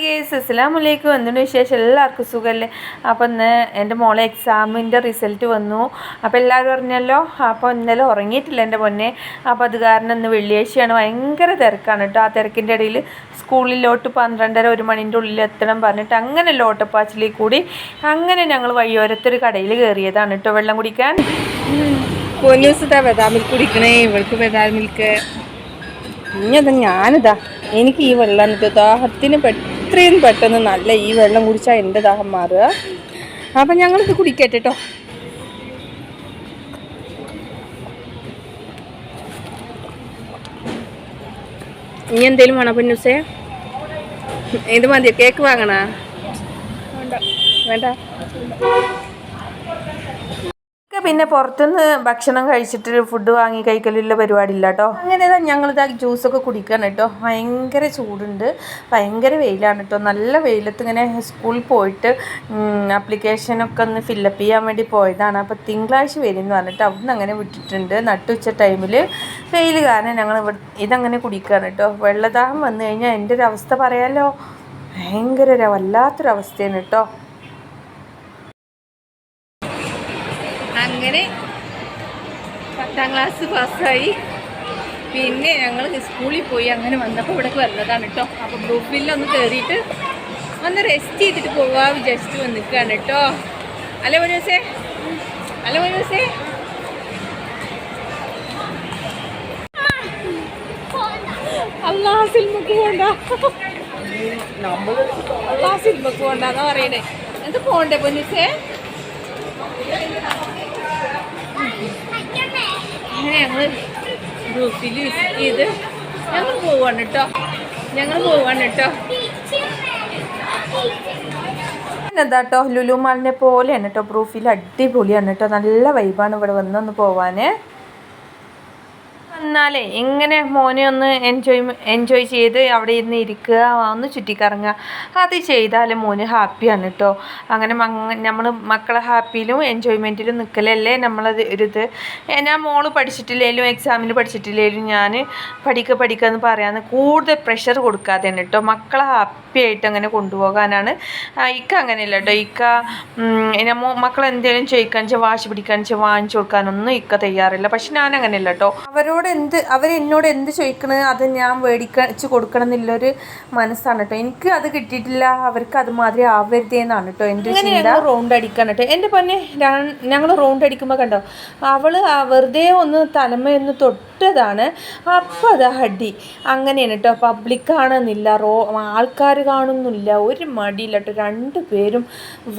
Guys വലൈക്കും എന്തുകൊണ്ട് വിശേഷം? എല്ലാവർക്കും സുഖമല്ലേ അപ്പോൾ ഇന്ന് എന്റെ മോളെ എക്സാമിന്റെ റിസൾട്ട് വന്നു. അപ്പോൾ എല്ലാവരും അറിഞ്ഞല്ലോ? അപ്പോൾ ഇന്നലെ ഉറങ്ങിയിട്ടില്ല എന്റെ പൊന്നെ. അപ്പോൾ അത് കാരണം ഇന്ന് വെള്ളിയാഴ്ചയാണ്. ഭയങ്കര തിരക്കാണ് കേട്ടോ ആ തിരക്കിന്റെ ഇടയിൽ സ്കൂളിലോട്ട് പന്ത്രണ്ടര ഒരു മണിന്റെ ഉള്ളിൽ എത്തണം പറഞ്ഞിട്ട് അങ്ങനെ ലോട്ടപ്പാച്ചിലിൽ കൂടി അങ്ങനെ ഞങ്ങൾ വഴിയോരത്തൊരു കടയിൽ കയറിയതാണ് കേട്ടോ വെള്ളം കുടിക്കാൻ? പൊന്നൂസിതാ ബദാമിൽ കുടിക്കണേ. ഇവൾക്ക് ബദാമിൽക്ക് ഇനി ഇനിയതാ ഞാനിതാ. എനിക്ക് ഈ വെള്ളം ദാഹത്തിന് പെ- എത്രയും പെട്ടെന്ന് നല്ല ഈ വെള്ളം കുടിച്ചാൽ എന്റെ ദാഹം മാറുക? അപ്പം ഞങ്ങളിത് കുടിക്കട്ടെ കേട്ടോ ഇനി എന്തേലും വേണോ പൊന്നുസേ? ഇത് മതിയോ? കേക്ക് വാങ്ങണ? വേണ്ട. ഒക്കെ പിന്നെ പുറത്തുനിന്ന് ഭക്ഷണം കഴിച്ചിട്ട് ഫുഡ് വാങ്ങി കഴിക്കലുള്ള പരിപാടി ഇല്ല കേട്ടോ അങ്ങനെ ഞങ്ങൾ ഇതാ ജ്യൂസൊക്കെ കുടിക്കണം കേട്ടോ ഭയങ്കര ചൂടുണ്ട്. ഭയങ്കര വെയിലാണ് കേട്ടോ നല്ല വെയിലത്ത് ഇങ്ങനെ സ്കൂളിൽ പോയിട്ട് ആപ്ലിക്കേഷനൊക്കെ ഒന്ന് ഫില്ലപ്പ് ചെയ്യാൻ വേണ്ടി പോയതാണ്. അപ്പോൾ തിങ്കളാഴ്ച വരും എന്ന് പറഞ്ഞിട്ട് അവിടുന്ന് അങ്ങനെ വിട്ടിട്ടുണ്ട്. നട്ടുച്ച ടൈമിൽ വെയിൽ കാരണം ഞങ്ങൾ ഇതങ്ങനെ കുടിക്കുകയാണ് കേട്ടോ വെള്ളദാഹം വന്നു കഴിഞ്ഞാൽ എന്റെ ഒരു അവസ്ഥ പറയാലോ? ഭയങ്കര വല്ലാത്തൊരവസ്ഥയാണ് കേട്ടോ അങ്ങനെ പത്താം ക്ലാസ് പാസ്സായി. പിന്നെ ഞങ്ങൾ സ്കൂളിൽ പോയി. അങ്ങനെ വന്നപ്പോൾ ഇവിടേക്ക് വന്നതാണ് കേട്ടോ അപ്പോൾ ബ്ലൂ ഒന്ന് കയറിയിട്ട് ഒന്ന് റെസ്റ്റ് ചെയ്തിട്ട് പോവാ വിചാരിച്ചിട്ട് വന്നിക്കാണ് കേട്ടോ അല്ലേ മനോസേ അല്ലേ മനോസേ അല്ലാ സിനിമക്ക് പോണ്ട. അല്ലാ സിനിമക്ക് പോണ്ടെന്നാ പറയണേ. എന്ത് പോണ്ടേ പൊന്നിസേ അങ്ങനെ ഞങ്ങൾ ഗ്രൂപ്പിൽ വിസിറ്റ് ചെയ്ത് ഞങ്ങൾ പോവാണ് കേട്ടോ ഞങ്ങൾ പോവാണ് കേട്ടോ എന്താ കേട്ടോ ലുലു മാളിനെ പോലെയാണ് കേട്ടോ പ്രൂഫിൽ അടിപൊളിയാണ് കേട്ടോ നല്ല വൈബാണ് ഇവിടെ വന്നൊന്ന് പോവാന്. എന്നാലേ ഇങ്ങനെ മോനെ ഒന്ന് എൻജോയ് എൻജോയ് ചെയ്ത് അവിടെ ഇരുന്ന് ഇരിക്കുക ഒന്ന് ചുറ്റിക്കറങ്ങുക. അത് ചെയ്താൽ മോന് ഹാപ്പിയാണ് കേട്ടോ അങ്ങനെ നമ്മൾ മക്കളെ ഹാപ്പിയിലും എൻജോയ്മെന്റിലും നിൽക്കലല്ലേ നമ്മളത് ഒരിത് ഞാൻ മോൾ പഠിച്ചിട്ടില്ലെങ്കിലും എക്സാമിന് പഠിച്ചിട്ടില്ലെങ്കിലും ഞാൻ പഠിക്കുക പഠിക്കുക എന്ന് പറയാമെന്ന് കൂടുതൽ പ്രഷർ കൊടുക്കാതെയാണ് കേട്ടോ മക്കളെ ഹാപ്പി ആയിട്ട് അങ്ങനെ കൊണ്ടുപോകാനാണ്. ഇക്ക അങ്ങനെയല്ല കേട്ടോ ഇക്ക മോ മക്കൾ എന്തെങ്കിലും ചോദിക്കാൻ വെച്ചാൽ വാശി പിടിക്കാൻ വെച്ചാൽ വാങ്ങിച്ചു കൊടുക്കാനൊന്നും ഇക്ക തയ്യാറില്ല. പക്ഷെ ഞാൻ അങ്ങനെയല്ല കേട്ടോ അവരോട് എന്ത് അവരെന്നോട് എന്ത് ചോദിക്കണത് അത് ഞാൻ മേടിക്കച്ച് കൊടുക്കണം എന്നുള്ളൊരു മനസ്സാണ് കേട്ടോ. എനിക്ക് അത് കിട്ടിയിട്ടില്ല അവർക്ക് അതുമാതിരി ആവരുതേന്നാണ് കേട്ടോ എന്റെ ചിന്ത. റൗണ്ട് അടിക്കാൻ കേട്ടോ. എന്റെ പൊന്നെ ഞങ്ങൾ റൗണ്ട് അടിക്കുമ്പോൾ കണ്ടോ അവൾ വെറുതെ ഒന്ന് തലമയൊന്ന് തൊട്ടതാണ്. അപ്പോൾ അത് ഹഡി അങ്ങനെയാണ് കേട്ടോ പബ്ലിക് കാണുന്നില്ല റോ ആൾക്കാർ കാണുന്നില്ല ഒരു മടിയില്ല കേട്ടോ. രണ്ട് പേരും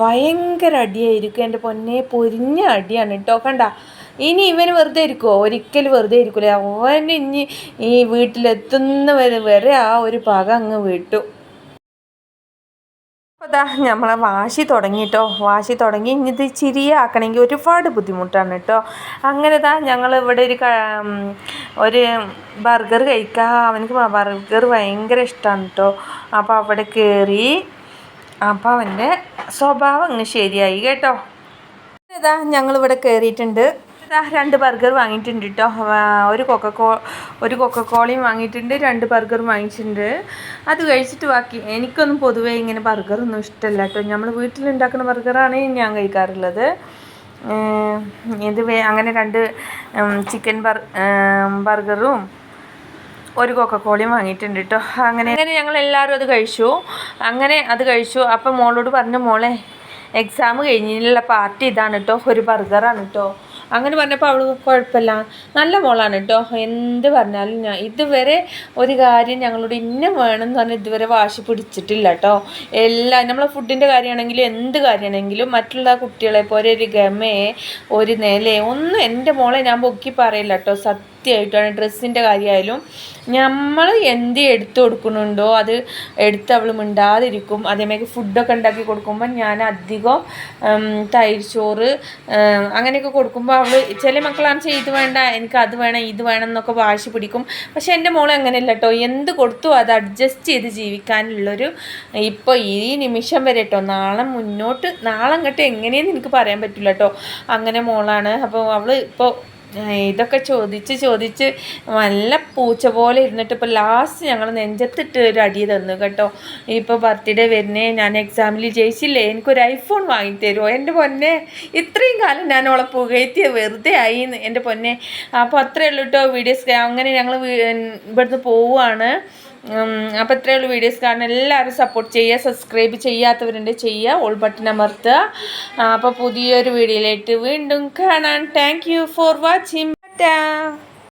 ഭയങ്കര അടിയായിരിക്കും. എന്റെ പൊന്നെ പൊരിഞ്ഞ അടിയാണ് കേട്ടോ. കണ്ട ഇനി ഇവന് വെറുതെ ഇരിക്കുമോ ഒരിക്കലും വെറുതെ ഇരിക്കില്ല അവൻ ഇനി ഈ വീട്ടിലെത്തുന്നവരെ വരെ ആ ഒരു പക അങ്ങ് വിട്ടു. അതാ നമ്മളെ വാശി തുടങ്ങിട്ടോ. വാശി തുടങ്ങി ഇത് ചിരിയാക്കണമെങ്കിൽ ഒരുപാട് ബുദ്ധിമുട്ടാണ് കേട്ടോ. അങ്ങനെ താ ഞങ്ങൾ ഇവിടെ ഒരു ഒരു ബർഗർ കഴിക്കുക അവനക്ക് ബർഗർ ഭയങ്കര ഇഷ്ടമാണ് കേട്ടോ. അപ്പോൾ അവിടെ കയറി അപ്പോൾ അവന്റെ സ്വഭാവം അങ്ങ് ശരിയായി കേട്ടോ. ഇതാ ഞങ്ങളിവിടെ കയറിയിട്ടുണ്ട് രണ്ട് ബർഗർ വാങ്ങിയിട്ടുണ്ട് കേട്ടോ ഒരു കൊക്കക്കോ ഒരു കൊക്കക്കോളയും വാങ്ങിയിട്ടുണ്ട് രണ്ട് ബർഗർ വാങ്ങിച്ചിട്ടുണ്ട് അത് കഴിച്ചിട്ട് ബാക്കി എനിക്കൊന്നും പൊതുവേ ഇങ്ങനെ ബർഗറൊന്നും ഇഷ്ടമല്ല കേട്ടോ നമ്മൾ വീട്ടിലുണ്ടാക്കുന്ന ബർഗറാണ് ഞാൻ കഴിക്കാറുള്ളത്. ഇത് അങ്ങനെ രണ്ട് ചിക്കൻ ബർ ബർഗറും ഒരു കൊക്കക്കോളയും വാങ്ങിയിട്ടുണ്ട് കേട്ടോ അങ്ങനെ അങ്ങനെ ഞങ്ങൾ എല്ലാവരും അത് കഴിച്ചു. അങ്ങനെ അത് കഴിച്ചു. അപ്പം മോളോട് പറഞ്ഞു മോളെ എക്സാം കഴിഞ്ഞുള്ള പാർട്ടി ഇതാണ് കേട്ടോ ഒരു ബർഗറാണ് കേട്ടോ അങ്ങനെ പറഞ്ഞപ്പോൾ അവൾ കുഴപ്പമില്ല. നല്ല മോളാണ് കേട്ടോ എന്ത് പറഞ്ഞാലും ഞാൻ ഇതുവരെ ഒരു കാര്യം ഞങ്ങളോട് ഇന്ന എന്ന് പറഞ്ഞാൽ ഇതുവരെ വാശി പിടിച്ചിട്ടില്ല കേട്ടോ എല്ലാ നമ്മളെ ഫുഡിന്റെ കാര്യമാണെങ്കിലും എന്ത് കാര്യമാണെങ്കിലും മറ്റുള്ള കുട്ടികളെ പോലെ ഒരു ഗമയെ ഒരു നിലയെ ഒന്നും എന്റെ മോളെ ഞാൻ പൊക്കി പറയില്ല കേട്ടോ സത്യമായിട്ടാണ് ഡ്രസ്സിന്റെ കാര്യമായാലും നമ്മൾ എന്ത് എടുത്തു കൊടുക്കുന്നുണ്ടോ അത് എടുത്ത് അവൾ മിണ്ടാതിരിക്കും. അതേമാതിരി ഫുഡൊക്കെ ഉണ്ടാക്കി കൊടുക്കുമ്പോൾ ഞാൻ അധികം തൈര് ചോറ് അങ്ങനെയൊക്കെ കൊടുക്കുമ്പോൾ അവൾ ചില മക്കളാണ് വെച്ചാൽ ഇത് വേണ്ട എനിക്ക് അത് വേണം ഇത് വേണം എന്നൊക്കെ വാശി പിടിക്കും. പക്ഷെ എന്റെ മോൾ അങ്ങനെയല്ല കേട്ടോ. എന്ത് കൊടുത്തു അത് അഡ്ജസ്റ്റ് ചെയ്ത് ജീവിക്കാനുള്ളൊരു ഇപ്പോൾ ഈ നിമിഷം വരെ കേട്ടോ. നാളെ മുന്നോട്ട് നാളെ അങ്ങോട്ട് എങ്ങനെയെന്ന് എനിക്ക് പറയാൻ പറ്റില്ല കേട്ടോ. അങ്ങനെ മോളാണ്. അപ്പോൾ അവൾ ഇപ്പോൾ ഇതൊക്കെ ചോദിച്ച് ചോദിച്ച് നല്ല പൂച്ച പോലെ ഇരുന്നിട്ട് ഇപ്പോൾ ലാസ്റ്റ് ഞങ്ങൾ നെഞ്ചത്തിട്ട് ഒരു അടി തന്നു കേട്ടോ. ഇപ്പോൾ ബർത്ത്ഡേ വരുന്നേ ഞാൻ എക്സാമിൽ ജയിച്ചില്ലേ എനിക്കൊരു ഐഫോൺ വാങ്ങി തരുമോ എന്റെ പൊന്നെ ഇത്രയും കാലം ഞാൻ അവളെ പുകഴ്ത്തിയ വെറുതെ ആയി എന്റെ പൊന്നെ. അപ്പോൾ അത്രയേ ഉള്ളൂ കേട്ടോ വീഡിയോസ് അങ്ങനെ ഞങ്ങൾ ഇവിടുന്ന് പോവുകയാണ് അപ്പോൾ ഇത്രയേ ഉള്ളൂ വീഡിയോസ് കാണാൻ എല്ലാവരും സപ്പോർട്ട് ചെയ്യുക സബ്സ്ക്രൈബ് ചെയ്യാത്തവരുണ്ട് ചെയ്യുക ഓൾ ബട്ടൺ അമർത്തുക. അപ്പോൾ പുതിയൊരു വീഡിയോയിലായിട്ട് വീണ്ടും കാണാൻ താങ്ക് യു ഫോർ വാച്ചിങ് ടാ